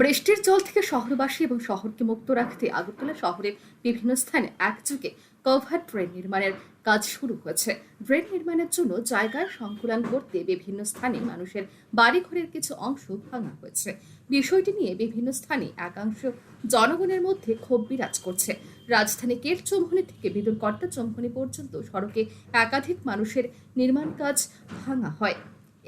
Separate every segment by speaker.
Speaker 1: বৃষ্টির জল থেকে শহরবাসী এবং শহরকে মুক্ত রাখতে আগরতলা শহরের বিভিন্ন স্থানে একযোগে কভার ড্রেন নির্মাণের কাজ শুরু হয়েছে। ড্রেন নির্মাণের জন্য জায়গায় সংকুলন করতে বিভিন্ন স্থানে মানুষের বাড়িঘরের কিছু অংশ ভাঙা হয়েছে। বিষয়টি নিয়ে বিভিন্ন স্থানে একাংশ জনগণের মধ্যে ক্ষোভ বিরাজ করছে। রাজধানী কেট চৌমুহনী থেকে বিদুর কর্তা চৌমুহনী পর্যন্ত সড়কে একাধিক মানুষের নির্মাণ কাজ ভাঙা হয়।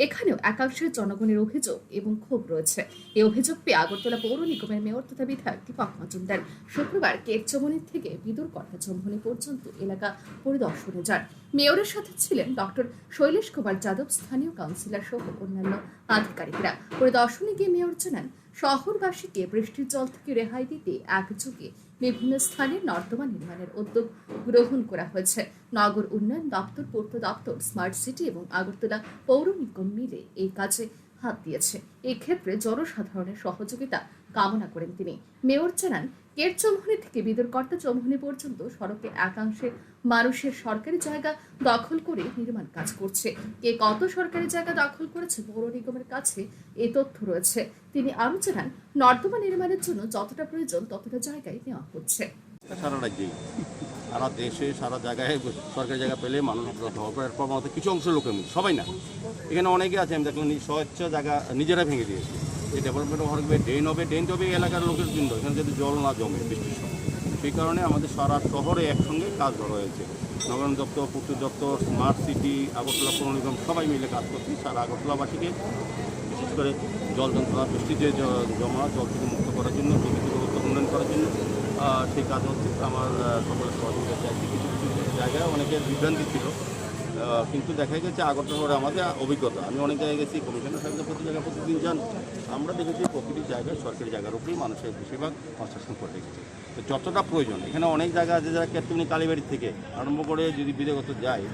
Speaker 1: এখানেও একাংশের জনগণের অভিযোগ এবং ক্ষোভ রয়েছে। এই অভিযোগ পেয়ে আগরতলা পৌর নিগমের মেয়র তথা বিধায়ক দীপক মজুমদার শুক্রবার কেটচমনি থেকে বিদুর কথা চম্বনী পর্যন্ত এলাকা পরিদর্শনে যান। মেয়রের সাথে ছিলেন ডক্টর শৈলেশ কুমার যাদব, স্থানীয় কাউন্সিলর সহ অন্যান্য আধিকারিকরা। পরিদর্শনে গিয়ে মেয়র জানান শহরবাসীকে বৃষ্টির জল থেকে রেহাই দিতে একযোগে বিভিন্ন স্থানে নর্দমা নির্মাণের উদ্যোগ গ্রহণ করা হয়েছে। নগর উন্নয়ন দপ্তর, পূর্ত দপ্তর স্মার্ট সিটি এবং আগরতলা পৌর নিগম মিলে এই কাজে হাত দিয়েছে। এক্ষেত্রে জনসাধারণের সহযোগিতা কামনা করেন তিনি। মেয়র জানান কের চৌমুহনী থেকে বিদুর কর্তা চৌমুহনী পর্যন্ত সড়কে একাংশে মানুষের সরকারি জায়গা দখল করে নির্মাণ কাজ করছে। কে কত সরকারি জায়গা দখল করেছে পৌর নিগমের কাছে এ তথ্য রয়েছে। তিনি আরও জানান, নর্দমা নির্মাণের জন্য যতটা প্রয়োজন ততটা জায়গায় নেওয়া হচ্ছে।
Speaker 2: সারা সারা দেশে, সারা জায়গায় সরকারি জায়গা পেলে মানুষ প্রবণতা কিছু অংশ লোকের সবাই না। এখানে অনেকে আছে, আমি দেখলাম স্বচ্ছ জায়গা নিজেরা ভেঙে দিয়েছে। এই ডেভেলপমেন্ট হবে ড্রেন হবে ড্রেন হবে এলাকার লোকের জন্য, এখানে যদি জল না জমে বৃষ্টির সময়। সেই কারণে আমাদের সারা শহরে একসঙ্গে কাজ ধরা হয়েছে। নগর দপ্তর পূর্ত দপ্তর স্মার্ট সিটি আগরতলা পৌর নিগম, সবাই মিলে কাজ করছি সারা আগরতলাবাসীকে। বিশেষ করে জল যন্ত্রণা বৃষ্টিতে জমা, জল থেকে মুক্ত করার জন্য প্রকৃতি ব্যবস্থা উন্নয়ন করার জন্য সেই কাজ হচ্ছে আমার সকলের সহযোগিতা চাইছি কিছু কিছু জায়গায় অনেকের বিভ্রান্তি ছিল কিন্তু দেখা গেছে আগরতলা আমাদের অভিজ্ঞতা। আমি অনেক জায়গায় গেছি, কমিশনের সাথে প্রতি জায়গায় প্রতিদিন যান। আমরা দেখেছি প্রতিটি জায়গায় সরকারি জায়গার উপরেই মানুষের বেশিরভাগ কনস্ট্রাকশন করে রেখেছে। তো যতটা প্রয়োজন, এখানে অনেক জায়গা আছে যারা কেতনি কালীবাড়ি থেকে আরম্ভ করে যদি বিদেগত যায়,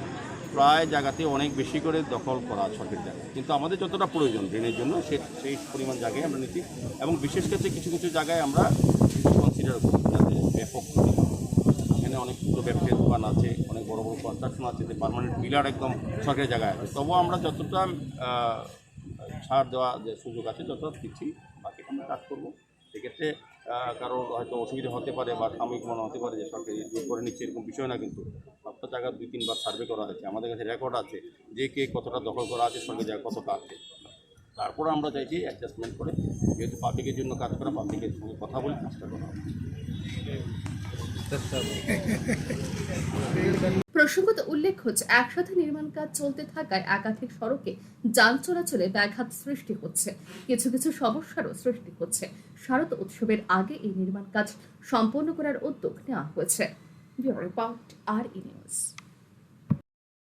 Speaker 2: প্রায় জায়গাতে অনেক বেশি করে দখল করা সরকারি জায়গা কিন্তু আমাদের যতটা প্রয়োজন ড্রেনের জন্য, সে, সেই পরিমাণ জায়গায় আমরা নিচ্ছি এবং বিশেষ ক্ষেত্রে কিছু কিছু জায়গায় আমরা কনসিডার করি যাতে ব্যাপক। এখানে অনেক ছোটো ব্যবসায়ী দোকান আছে, অনেক বড় বড় কনস্ট্রাকশন আছে, যে পার্মানেন্ট পিলার একদম সরকারি জায়গায় আছে। তবুও আমরা যতটা ছাড় দেওয়া যে সুযোগ আছে যতটা দিচ্ছি, বাকি আমরা কাজ করব। সেক্ষেত্রে কারোর হয়তো অসুবিধা হতে পারে বা সাময়িক মনে হতে পারে যে সরকারি জোর করে নিচ্ছে, এরকম বিষয় না, কিন্তু সবটা জায়গা দুই, তিনবার সার্ভে করা হয়েছে। আমাদের কাছে রেকর্ড আছে যে কে কতটা দখল করা আছে, সঙ্গে জায়গা কতটা আছে। তারপরে আমরা চাইছি অ্যাডজাস্টমেন্ট করে, যেহেতু পাবলিকের জন্য কাজ করা পাবলিকের সঙ্গে কথা বলে কাজটা করা।
Speaker 1: প্রসঙ্গত উল্লেখ হচ্ছে, একসাথে নির্মাণ কাজ চলতে থাকায় একাধিক সড়কে যান চলাচলে ব্যাঘাত সৃষ্টি হচ্ছে। কিছু কিছু সমস্যারও সৃষ্টি হচ্ছে। শারদ উৎসবের আগে এই নির্মাণ কাজ সম্পন্ন করার উদ্যোগ নেওয়া হয়েছে। রিপোর্ট আর ই নিউজ।